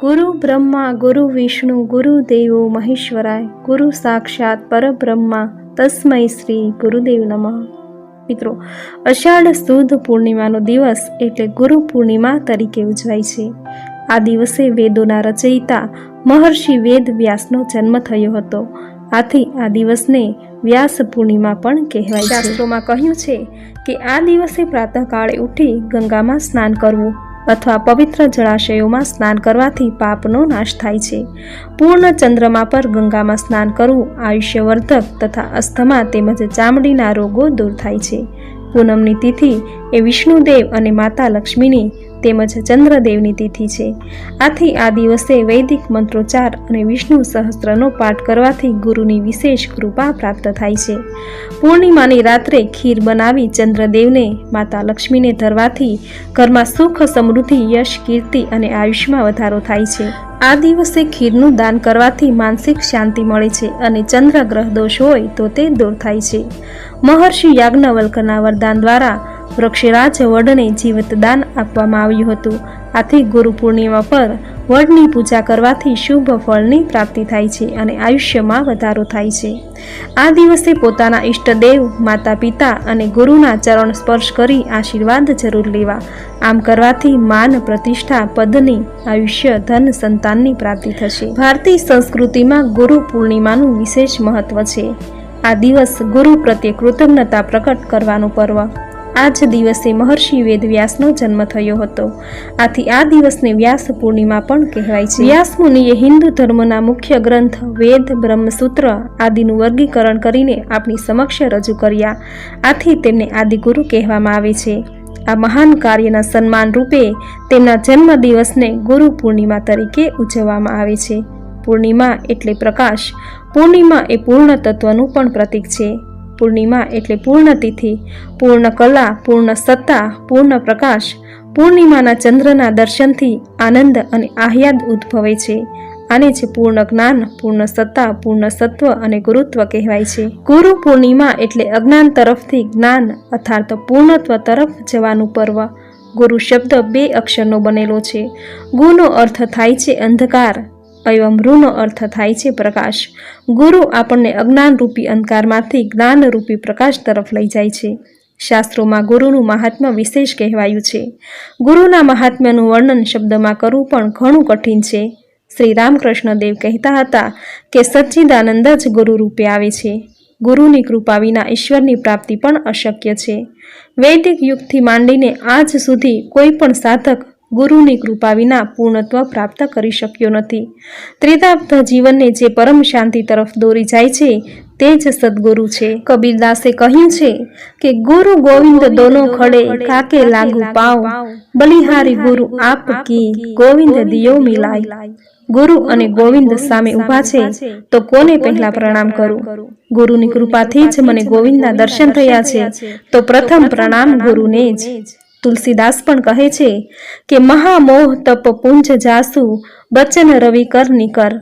ગુરુ બ્રહ્મા, ગુરુ વિષ્ણુ, ગુરુ દેવો, મહેશ્વરાય, ગુરુ સાક્ષાત પરબ્રહ્મા તસ્મય શ્રી ગુરુદેવ નમઃ. મિત્રો, અષાઢ સુદ પૂર્ણિમાનો દિવસ એટલે ગુરુ પૂર્ણિમા તરીકે ઉજવાય છે. આ દિવસે વેદોના રચયિતા મહર્ષિ વેદ વ્યાસનો જન્મ થયો હતો. આથી આ દિવસને વ્યાસ પૂર્ણિમા પણ કહેવાય શાસ્ત્રોમાં કહ્યું છે કે આ દિવસે પ્રાતઃકાળે ઉઠી ગંગામાં સ્નાન કરવું અથવા પવિત્ર જળાશયોમાં સ્નાન કરવાથી પાપનો નાશ થાય છે. પૂર્ણ ચંદ્રમા પર ગંગામાં સ્નાન કરવું આયુષ્યવર્ધક તથા અસ્થમા તેમજ ચામડીના રોગો દૂર થાય છે. પૂનમની તિથિ એ વિષ્ણુદેવ અને માતા લક્ષ્મીની તેમજ ચંદ્રદેવની તિથિ છે. આથી આ દિવસે વૈદિક મંત્રોચ્ચાર અને વિષ્ણુ સહસ્ત્રનો પાઠ કરવાથી ગુરુની વિશેષ કૃપા પ્રાપ્ત થાય છે. પૂર્ણિમાની રાત્રે ખીર બનાવી ચંદ્રદેવને, માતા લક્ષ્મીને ધરવાથી ઘરમાં સુખ સમૃદ્ધિ, યશ, કીર્તિ અને આયુષ્યમાં વધારો થાય છે. આ દિવસે ખીરનું દાન કરવાથી માનસિક શાંતિ મળે છે અને ચંદ્ર ગ્રહ દોષ હોય તો તે દૂર થાય છે. મહર્ષિ યાજ્ઞવલ્કના વરદાન દ્વારા વૃક્ષરાજ વડને જીવત દાન આપવામાં આવ્યું હતું. આથી ગુરુ પૂર્ણિમા પર વડની પૂજા કરવાથી શુભ ફળની પ્રાપ્તિ થાય છે અને આયુષ્યમાં વધારો થાય છે. આ દિવસે પોતાના ઈષ્ટદેવ માતા પિતા અને ગુરુના ચરણ સ્પર્શ કરી આશીર્વાદ જરૂર લેવા. આમ કરવાથી માન પ્રતિષ્ઠા, પદની, આયુષ્ય, ધન, સંતાનની પ્રાપ્તિ થશે. ભારતીય સંસ્કૃતિમાં ગુરુ પૂર્ણિમાનું વિશેષ મહત્વ છે. આ દિવસ ગુરુ પ્રત્યે કૃતજ્ઞતા પ્રકટ કરવાનું પર્વ. આ જ દિવસે મહર્ષિ વેદ વ્યાસનો જન્મ થયો હતો. આથી આ દિવસને વ્યાસ પૂર્ણિમા પણ કહેવાય છે. વ્યાસ મુનિએ હિન્દુ ધર્મના મુખ્ય ગ્રંથ વેદ, બ્રહ્મસૂત્ર આદિનું વર્ગીકરણ કરીને આપણી સમક્ષ રજૂ કર્યા. આથી તેમને આદિગુરુ કહેવામાં આવે છે. આ મહાન કાર્યના સન્માન રૂપે તેમના જન્મ દિવસને ગુરુ પૂર્ણિમા તરીકે ઉજવવામાં આવે છે. પૂર્ણિમા એટલે પ્રકાશ. પૂર્ણિમા એ પૂર્ણ તત્વનું પણ પ્રતીક છે. પૂર્ણિમા એટલે પૂર્ણ તિથિ, પૂર્ણ કલા, પૂર્ણ સત્તા, પૂર્ણ પ્રકાશ, પૂર્ણિમાના ચંદ્રના દર્શનથી આનંદ અને આહ્યાદ ઉદ્ભવે છે. આને છે પૂર્ણ જ્ઞાન, પૂર્ણ સત્તા, પૂર્ણ સત્વ અને ગુરુત્વ કહેવાય છે. ગુરુ પૂર્ણિમા એટલે અજ્ઞાન તરફથી જ્ઞાન અર્થાત પૂર્ણત્વ તરફ જવાનું પર્વ. ગુરુ શબ્દ બે અક્ષરનો બનેલો છે. ગુનો અર્થ થાય છે અંધકાર. રૂનો અર્થ થાય છે પ્રકાશ. ગુરુ આપણને અજ્ઞાનરૂપી અંધકારમાંથી જ્ઞાનરૂપી પ્રકાશ તરફ લઈ જાય છે. શાસ્ત્રોમાં ગુરુનું મહાત્મ્ય વિશેષ કહેવાયું છે. ગુરુના મહાત્મ્યનું વર્ણન શબ્દમાં કરવું પણ ઘણું કઠિન છે. શ્રી રામકૃષ્ણ દેવ કહેતા હતા કે સચ્ચિદાનંદ જ ગુરુ રૂપે આવે છે. ગુરુની કૃપા વિના ઈશ્વરની પ્રાપ્તિ પણ અશક્ય છે. વૈદિક યુગથી માંડીને આજ સુધી કોઈ પણ સાધક ગુરુની કૃપા વિના પૂર્ણત્વ પ્રાપ્ત કરી શક્યો નથી. ત્રિતાબ્ધ જીવનને જે પરમ શાંતિ તરફ દોરી જાય છે, તે જ સદગુરુ છે. કબીરદાસે કહ્યું છે કે, ગુરુ ગોવિંદ દોનો ખડે કાકે લાગુ પાવ બલિહારી ગુરુ આપ કી ગોવિંદ દિયો મિલાય. ગુરુ અને ગોવિંદ સામે ઊભા છે, તો કોને પહેલા પ્રણામ કરું? ગુરુની કૃપાથી જ મને ગોવિંદના દર્શન થયા છે, તો પ્રથમ પ્રણામ ગુરુને જ. તુલસીદાસ પણ કહે છે કે, મહામોહ તપ પુંજ જાસુ, બચન રવિ કર નિકર.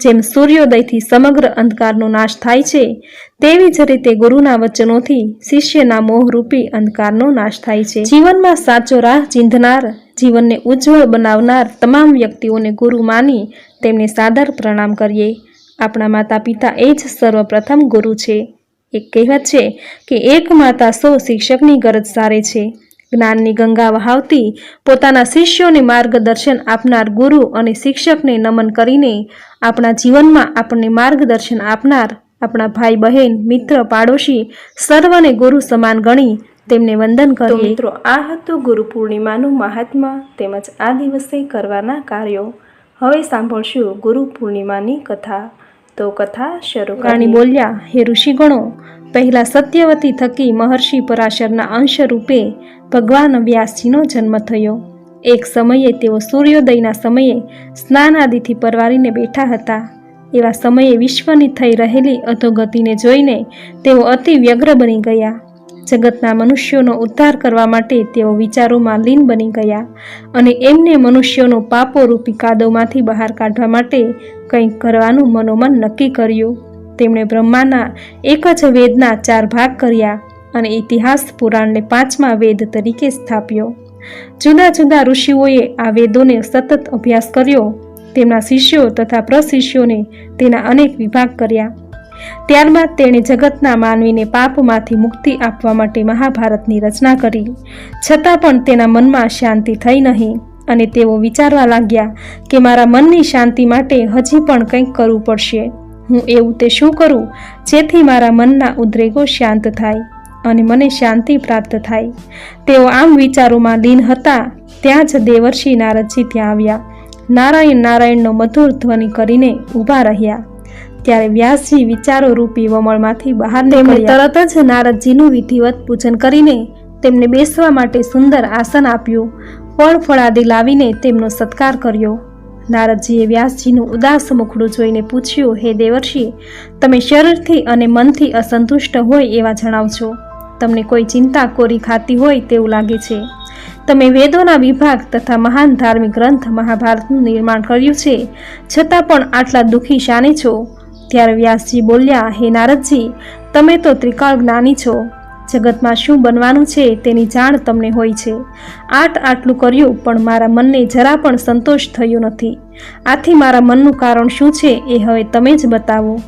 જેમ સૂર્યોદયથી સમગ્ર અંધકારનો નાશ થાય છે, તેવી જ રીતે ગુરુના વચનોથી શિષ્યના મોહરૂપી અંધકારનો નાશ થાય છે. જીવનમાં સાચો રાહ ચીંધનાર, જીવનને ઉજ્જવળ બનાવનાર તમામ વ્યક્તિઓને ગુરુ માની તેમને સાદર પ્રણામ કરીએ. આપણા માતા પિતા એ જ સર્વપ્રથમ ગુરુ છે. એક કહેવત છે કે, એક માતા સો શિક્ષકની ગરજ સારે છે. જ્ઞાનની ગંગા વહાવતી પોતાના શિષ્યોને માર્ગદર્શન આપનાર ગુરુ અને શિક્ષકને નમન કરીને આપણા જીવનમાં આપણને માર્ગદર્શન આપનાર આપણા ભાઈ બહેન મિત્ર પાડોશી સર્વને ગુરુ સમાન ગણી તેમને વંદન કરો મિત્રો આ હતું ગુરુ પૂર્ણિમાનું મહાત્મા તેમજ આ દિવસે કરવાના કાર્યો. હવે સાંભળશું ગુરુ પૂર્ણિમાની કથા. તો કથા શરૂ રાણી બોલ્યા હે ઋષિગણો પહેલા સત્યવતી થકી મહર્ષિ પરાશરના અંશ રૂપે ભગવાન વ્યાસજીનો જન્મ થયો. એક સમયે તેઓ સૂર્યોદયના સમયે સ્નાન આદિથી પરવારીને બેઠા હતા. એવા સમયે વિશ્વની થઈ રહેલી અધોગતિને જોઈને તેઓ અતિ વ્યગ્ર બની ગયા. જગતના મનુષ્યોનો ઉદ્ધાર કરવા માટે તેઓ વિચારોમાં લીન બની ગયા અને એમને મનુષ્યોનો પાપોરૂપી કાદોમાંથી બહાર કાઢવા માટે કંઈક કરવાનું મનોમન નક્કી કર્યું. તેમણે બ્રહ્માના એક જ વેદના ચાર ભાગ કર્યા અને ઇતિહાસ પુરાણને પાંચમા વેદ તરીકે સ્થાપ્યો. જુદા જુદા ઋષિઓએ આ વેદોને સતત અભ્યાસ કર્યો. તેમના શિષ્યો તથા પ્રશિષ્યોને તેના અનેક વિભાગ કર્યા. ત્યારબાદ તેણે જગતના માનવીને પાપમાંથી મુક્તિ આપવા માટે મહાભારતની રચના કરી. છતાં પણ તેના મનમાં શાંતિ થઈ નહીં અને તેઓ વિચારવા લાગ્યા કે મારા મનની શાંતિ માટે હજી પણ કંઈક કરવું પડશે. હું એવું તે શું કરું? જેથી મારા મનના ઉદ્રેગો શાંત થાય અને મને શાંતિ પ્રાપ્ત થાય. તેઓ આમ વિચારોમાં લીન હતા. ત્યાં જ દેવર્ષિ નારદજી ત્યાં આવ્યા. નારાયણ નારાયણનો મધુર ધ્વનિ કરીને ઊભા રહ્યા. ત્યારે વ્યાસજી વિચારો રૂપી વમળમાંથી બહાર તેમણે તરત જ નારદજીનું વિધિવત પૂજન કરીને તેમને બેસવા માટે સુંદર આસન આપ્યું. ફળ ફળાદી લાવીને તેમનો સત્કાર કર્યો. નારદજીએ વ્યાસજીનું ઉદાસ મુખડું જોઈને પૂછ્યું, હે દેવર્ષિ, તમે શરીરથી અને મનથી અસંતુષ્ટ હોય એવા જણાવશો તમને કોઈ ચિંતા કોરી ખાતી હોય તેવું લાગે છે. તમે વેદોના વિભાગ તથા મહાન ધાર્મિક ગ્રંથ મહાભારતનું નિર્માણ કર્યું છે. છતાં પણ આટલા દુઃખી શાને છો? ત્યારે વ્યાસજી બોલ્યા, હે નારદજી, તમે તો ત્રિકાળ જ્ઞાની છો. જગતમાં શું બનવાનું છે તેની જાણ તમને હોય છે. આટ આટલું કર્યું, પણ મારા મનને જરા પણ સંતોષ થયો નથી. આથી મારા મનનું કારણ શું છે એ હવે તમે જ બતાવો.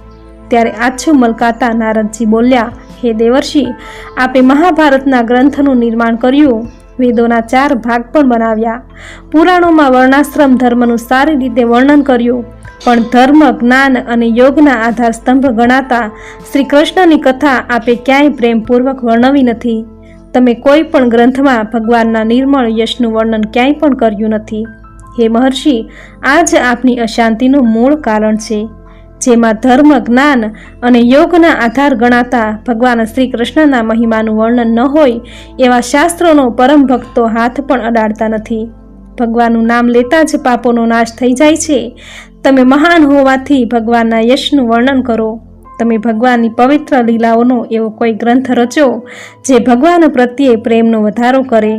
ત્યારે આછું મલકાતા નારદજી બોલ્યા, હે દેવર્ષિ, આપે મહાભારતના ગ્રંથનું નિર્માણ કર્યું. વેદોના ચાર ભાગ પણ બનાવ્યા. પુરાણોમાં વર્ણાશ્રમ ધર્મનું સારી રીતે વર્ણન કર્યું. પણ ધર્મ, જ્ઞાન અને યોગના આધાર સ્તંભ ગણાતા શ્રી કૃષ્ણની કથા આપે ક્યાંય પ્રેમપૂર્વક વર્ણવી નથી. તમે કોઈ પણ ગ્રંથમાં ભગવાનના નિર્મળ યશનું વર્ણન ક્યાંય પણ કર્યું નથી. હે મહર્ષિ આ જ આપની અશાંતિનું મૂળ કારણ છે. જેમાં ધર્મ, જ્ઞાન અને યોગના આધાર ગણાતા ભગવાન શ્રી કૃષ્ણના મહિમાનું વર્ણન ન હોય, એવા શાસ્ત્રોનો પરમ ભક્તો હાથ પણ અડાડતા નથી. ભગવાનનું નામ લેતા જ પાપોનો નાશ થઈ જાય છે. તમે મહાન હોવાથી ભગવાનના યશનું વર્ણન કરો. તમે ભગવાનની પવિત્ર લીલાઓનો એવો કોઈ ગ્રંથ રચો, જે ભગવાન પ્રત્યે પ્રેમનો વધારો કરે.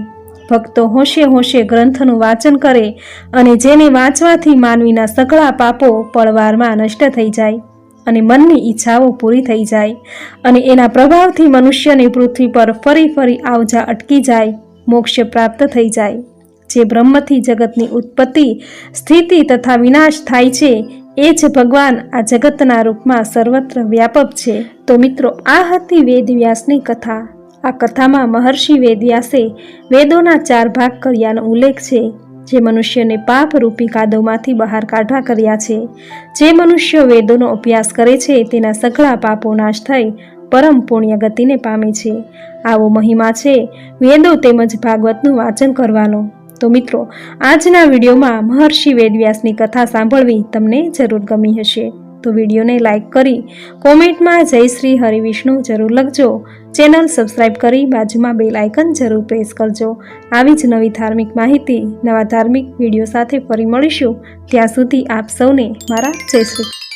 ભક્તો હોશે હોશે ગ્રંથનું વાંચન કરે અને જેને વાંચવાથી માનવીના સઘળા પાપો પળવારમાં નષ્ટ થઈ જાય અને મનની ઈચ્છાઓ પૂરી થઈ જાય અને એના પ્રભાવથી મનુષ્યની પૃથ્વી પર ફરી ફરી આવજા અટકી જાય, મોક્ષ પ્રાપ્ત થઈ જાય. જે બ્રહ્મથી જગતની ઉત્પત્તિ, સ્થિતિ તથા વિનાશ થાય છે, એ જ ભગવાન આ જગતના રૂપમાં સર્વત્ર વ્યાપક છે. તો મિત્રો, આ હતી વેદવ્યાસની કથા. આ કથામાં મહર્ષિ વેદવ્યાસે વેદોના ચાર ભાગ કર્યાનો ઉલ્લેખ છે, જે મનુષ્યને પાપ રૂપી કાદવમાંથી બહાર કાઢવા કર્યા છે. જે મનુષ્ય વેદોનો અભ્યાસ કરે છે, તેના સઘળા પાપો નાશ થઈ પરમ પુણ્ય ગતિને પામે છે. આવો મહિમા છે, વેદો તેમજ ભાગવતનું વાંચન કરવાનો. તો મિત્રો, આજના વિડીયોમાં મહર્ષિ વેદવ્યાસની કથા સાંભળવી તમને જરૂર ગમી હશે. તો વિડીયોને લાઇક કરી, કોમેન્ટમાં જય શ્રી હરિવિષ્ણુ જરૂર લખજો. ચેનલ સબસ્ક્રાઇબ કરી બાજુમાં બેલ આઇકન જરૂર પ્રેસ કરજો. આવી જ નવી ધાર્મિક માહિતી, નવા ધાર્મિક વીડિયો સાથે ફરી મળીશું. ત્યાં સુધી આપ સૌને મારા જય શ્રી